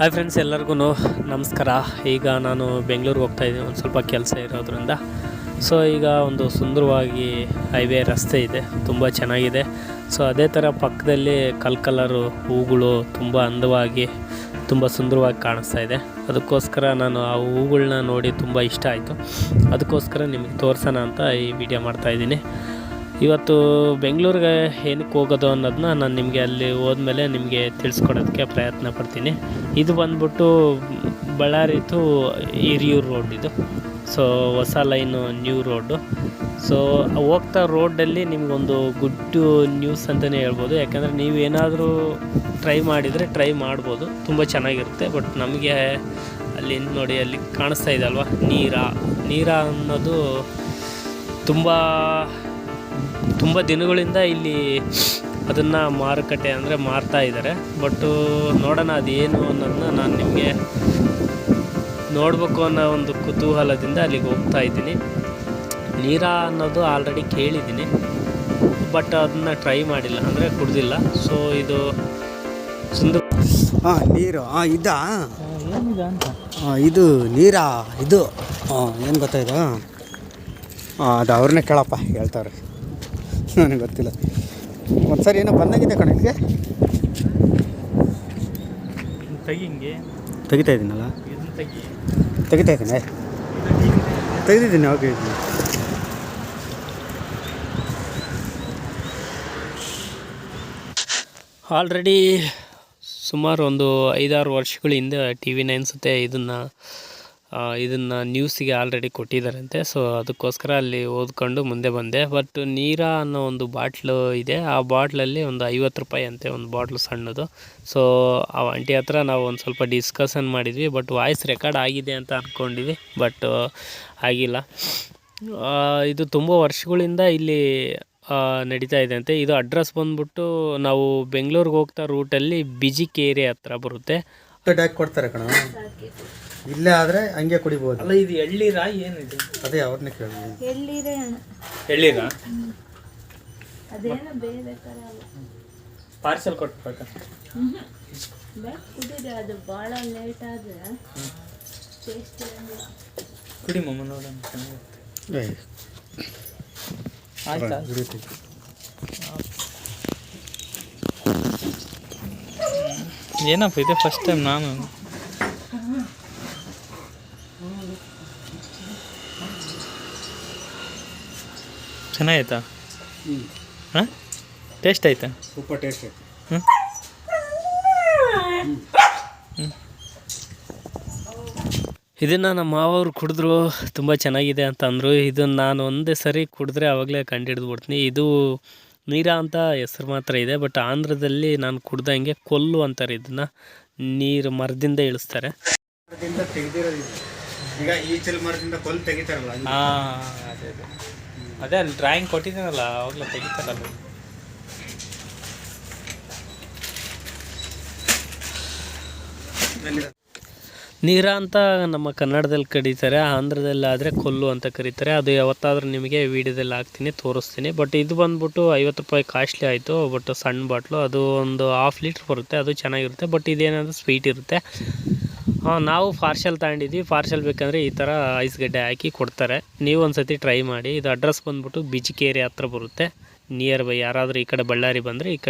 Hi friends ಎಲ್ಲರಿಗೂ ನಮಸ್ಕಾರ. ಈಗ ನಾನು ಬೆಂಗಳೂರಿಗೆ ಹೋಗ್ತಾ ಇದ್ದೀನಿ. ಒಂದು ಸ್ವಲ್ಪ ಕೆಲಸ ಇರೋದ್ರಿಂದ. ಸೊ ಈಗ ಒಂದು ಸುಂದರವಾಗಿ ಹೈವೇ ರಸ್ತೆ ಇದೆ. ತುಂಬ ಚೆನ್ನಾಗಿದೆ. ಸೊ ಅದೇ ಥರ ಪಕ್ಕದಲ್ಲಿ ಕಲ್ ಕಲರು ಹೂಗಳು ತುಂಬ ಅಂದವಾಗಿ, ತುಂಬ ಸುಂದರವಾಗಿ ಕಾಣಿಸ್ತಾ ಇದೆ. ಅದಕ್ಕೋಸ್ಕರ ನಾನು ಆ ಹೂಗಳನ್ನ ನೋಡಿ ತುಂಬ ಇಷ್ಟ ಆಯಿತು. ಅದಕ್ಕೋಸ್ಕರ ನಿಮಗೆ ತೋರಿಸೋಣ ಅಂತ ಈ ವಿಡಿಯೋ ಮಾಡ್ತಾಯಿದ್ದೀನಿ ಇವತ್ತು ಬೆಂಗಳೂರಿಗೆ ಏನಕ್ಕೆ ಹೋಗೋದು ಅನ್ನೋದನ್ನ ನಾನು ನಿಮಗೆ ಅಲ್ಲಿ ಹೋದ್ಮೇಲೆ ನಿಮಗೆ ತಿಳಿಸ್ಕೊಡೋದಕ್ಕೆ ಪ್ರಯತ್ನ ಪಡ್ತೀನಿ. ಇದು ಬಂದ್ಬಿಟ್ಟು ಬಳ್ಳಾರಿ ಟು ಹಿರಿಯೂರು ರೋಡ್ ಇದು. ಸೊ ಹೊಸ ಲೈನು ನ್ಯೂ ರೋಡು. ಸೊ ಹೋಗ್ತಾ ರೋಡಲ್ಲಿ ನಿಮಗೊಂದು ಗುಡ್ ನ್ಯೂಸ್ ಅಂತಲೇ ಹೇಳ್ಬೋದು. ಯಾಕಂದರೆ ನೀವು ಏನಾದರೂ ಟ್ರೈ ಮಾಡಿದರೆ ಟ್ರೈ ಮಾಡ್ಬೋದು. ತುಂಬ ಚೆನ್ನಾಗಿರುತ್ತೆ, ಬಟ್ ನಮಗೆ ಅಲ್ಲಿ ನೋಡಿ ಅಲ್ಲಿ ಕಾಣಿಸ್ತಾ ಇದೆ ಅಲ್ವಾ? ನೀರ. ನೀರ ಅನ್ನೋದು ತುಂಬ ತುಂಬ ದಿನಗಳಿಂದ ಇಲ್ಲಿ ಅದನ್ನು ಮಾರುಕಟ್ಟೆ ಅಂದರೆ ಮಾರ್ತಾ ಇದ್ದಾರೆ. ಬಟ್ಟು ನೋಡೋಣ ಅದೇನು ಅನ್ನೋದನ್ನ ನಾನು ನಿಮಗೆ ನೋಡಬೇಕು ಅನ್ನೋ ಒಂದು ಕುತೂಹಲದಿಂದ ಅಲ್ಲಿಗೆ ಹೋಗ್ತಾ ಇದ್ದೀನಿ. ನೀರ ಅನ್ನೋದು ಆಲ್ರೆಡಿ ಕೇಳಿದ್ದೀನಿ. ಬಟ್ ಅದನ್ನ ಟ್ರೈ ಮಾಡಿಲ್ಲ ಅಂದರೆ ಕುಡ್ದಿಲ್ಲ. ಸೊ ಇದು ಸುಂದರ ಹಾಂ ನೀರು. ಹಾಂ ಇದ್ದ ಏನಿದೆ ಅಂತ? ಹಾಂ ಇದು ನೀರಾ? ಇದು? ಹಾಂ ಏನು ಗೊತ್ತಾಯ್ತು ಇದು? ಹಾಂ ಅದು ಅವ್ರನ್ನೇ ಕೇಳಪ್ಪ ಹೇಳ್ತಾವ್ರೆ. ನನಗೆ ಗೊತ್ತಿಲ್ಲ. ಒಂದು ಸರಿ ಏನೋ ಬಂದಾಗಿದೆ ಕಣ ಇಲ್ಲಿಗೆ? ತೆಗಿ ಹಿಂಗೆ. ತೆಗಿತಾ ಇದ್ದೀನಲ್ಲ? ಇದನ್ನ ತೆಗಿ. ತೆಗಿತಾ ಇದ್ದೀನಿ ತೆಗೆದಿದ್ದೀನಿ ಓಕೆ ಇದ್ದೀನಿ ಆಲ್ರೆಡಿ ಸುಮಾರು ಒಂದು ಐದಾರು ವರ್ಷಗಳ ಹಿಂದೆ ಟಿ ವಿ ಅನಿಸುತ್ತೆ ಇದನ್ನು ಇದನ್ನು ನ್ಯೂಸಿಗೆ ಆಲ್ರೆಡಿ ಕೊಟ್ಟಿದ್ದಾರಂತೆ ಸೊ ಅದಕ್ಕೋಸ್ಕರ ಅಲ್ಲಿ ಓದ್ಕೊಂಡು ಮುಂದೆ ಬಂದೆ. ಬಟ್ ನೀರಾ ಅನ್ನೋ ಒಂದು ಬಾಟ್ಲು ಇದೆ. ಆ ಬಾಟ್ಲಲ್ಲಿ ಒಂದು ಐವತ್ತು ರೂಪಾಯಿ ಅಂತೆ ಒಂದು ಬಾಟ್ಲು ಸಣ್ಣದು. ಸೊ ಆ ಆಂಟಿ ಹತ್ರ ನಾವು ಒಂದು ಸ್ವಲ್ಪ ಡಿಸ್ಕಷನ್ ಮಾಡಿದ್ವಿ. ಬಟ್ ವಾಯ್ಸ್ ರೆಕಾರ್ಡ್ ಆಗಿದೆ ಅಂತ ಅಂದ್ಕೊಂಡಿದ್ವಿ ಬಟ್ ಆಗಿಲ್ಲ. ಇದು ತುಂಬ ವರ್ಷಗಳಿಂದ ಇಲ್ಲಿ ನಡೀತಾ ಇದೆ ಅಂತೆ. ಇದು ಅಡ್ರೆಸ್ ಬಂದ್ಬಿಟ್ಟು ನಾವು ಬೆಂಗಳೂರಿಗೆ ಹೋಗ್ತಾ ರೂಟಲ್ಲಿ ಬಿಜಿಕೇರಿ ಹತ್ರ ಬರುತ್ತೆ. ಹಾಕಿ ಕೊಡ್ತಾರೆ ಕಣ. ಇಲ್ಲೇ ಆದರೆ ಹಂಗೆ ಕುಡಿಬಹುದು ಅಲ್ಲ ಇದು ಎಳ್ಳೀರಾ ಏನಿದೆ? ಅದೇ ಅವ್ರನ್ನ ಕೇಳಿ ಅಣ್ಣ ಎಳ್ಳೀರಾ? ಅದೇನೋ ಬೇರೆ ಥರ ಅಲ್ಲ ಪಾರ್ಸೆಲ್ ಕೊಟ್ಬೇಕಾ? ಬೇಕು ಕುಡಿದ್ರೆ ಅದು ಭಾಳ ಲೇಟ್ ಆದರೆ ಟೇಸ್ಟ್ ಇರಂಗಿಲ್ಲ. ಕುಡಿ ಮಮ್ಮ ನೋಡೋಣ ಆಯ್ತಾ? ಏನಪ್ಪ ಇದೆ ಫಸ್ಟ್ ಟೈಮ್ ನಾನು. ಚೆನ್ನಾಗೈತಾ? ಹಾಂ? ಟೇಸ್ಟ್ ಆಯ್ತಾ? ಸೂಪರ್ ಟೇಸ್ಟ್ ಆಯ್ತು. ಹ್ಞೂ ಇದನ್ನು ನಮ್ಮ ಮಾವರು ಕುಡಿದ್ರು ತುಂಬ ಚೆನ್ನಾಗಿದೆ ಅಂತ ಅಂದರು ಇದನ್ನು ನಾನು ಒಂದೇ ಸರಿ ಕುಡಿದ್ರೆ ಆವಾಗಲೇ ಕಂಡು ಬಿಡ್ತೀನಿ. ಇದು ನೀರ ಅಂತ ಹೆಸರು ಮಾತ್ರ ಇದೆ ಬಟ್ ಆಂಧ್ರದಲ್ಲಿ ನಾನು ಕುಡ್ದಂಗೆ ಕೊಲ್ಲು ಅಂತಾರೆ ಇದನ್ನು ನೀರು ಮರದಿಂದ ಇಳಿಸ್ತಾರೆ ಮರದಿಂದ ತೆಗ್ದಿರೋದು ಈಗ ಈಚಲ್ ಮರದಿಂದ ಕೊಲ್ ತೆಗಿತಾರಲ್ಲ ಹಂಗೆ. ಹಾಂ ಅದೇ ಅದೇ ಅದೇ ಅಲ್ಲಿ ಡ್ರಾಯಿಂಗ್ ಕೊಟ್ಟಿದ್ದೀನಲ್ಲ ಅವಾಗಲೂ ತೆಗಿತಾರಲ್ಲ ಅಲ್ಲಿದೆ. ನೀರ ಅಂತ ನಮ್ಮ ಕನ್ನಡದಲ್ಲಿ ಕರೀತಾರೆ, ಆಂಧ್ರದಲ್ಲಿ ಆದರೆ ಕೊಲ್ಲು ಅಂತ ಕರೀತಾರೆ. ಅದು ಯಾವತ್ತಾದರೂ ನಿಮಗೆ ವೀಡಿಯೋದಲ್ಲಿ ಹಾಕ್ತೀನಿ, ತೋರಿಸ್ತೀನಿ. ಬಟ್ ಇದು ಬಂದ್ಬಿಟ್ಟು ಐವತ್ತು ರೂಪಾಯಿ ಕಾಸ್ಟ್ಲಿ ಆಯಿತು. ಬಟ್ ಸಣ್ಣ ಬಾಟ್ಲು ಅದು ಒಂದು ಹಾಫ್ ಲೀಟ್ರ್ ಬರುತ್ತೆ, ಅದು ಚೆನ್ನಾಗಿರುತ್ತೆ. ಬಟ್ ಇದೇನಾದರೂ ಸ್ವೀಟ್ ಇರುತ್ತೆ. ನಾವು ಪಾರ್ಸೆಲ್ ತಗೊಂಡಿದ್ವಿ. ಪಾರ್ಸೆಲ್ ಬೇಕಂದರೆ ಈ ಥರ ಐಸ್ ಗಡ್ಡೆ ಹಾಕಿ ಕೊಡ್ತಾರೆ. ನೀವು ಒಂದು ಸತಿ ಟ್ರೈ ಮಾಡಿ. ಇದು ಅಡ್ರೆಸ್ ಬಂದ್ಬಿಟ್ಟು ಬಿಜಿಕೇರಿ ಹತ್ರ ಬರುತ್ತೆ. ನಿಯರ್ ಬೈ ಯಾರಾದರೂ ಈ ಕಡೆ ಬಳ್ಳಾರಿ ಬಂದರೆ ಈ ಕಡೆ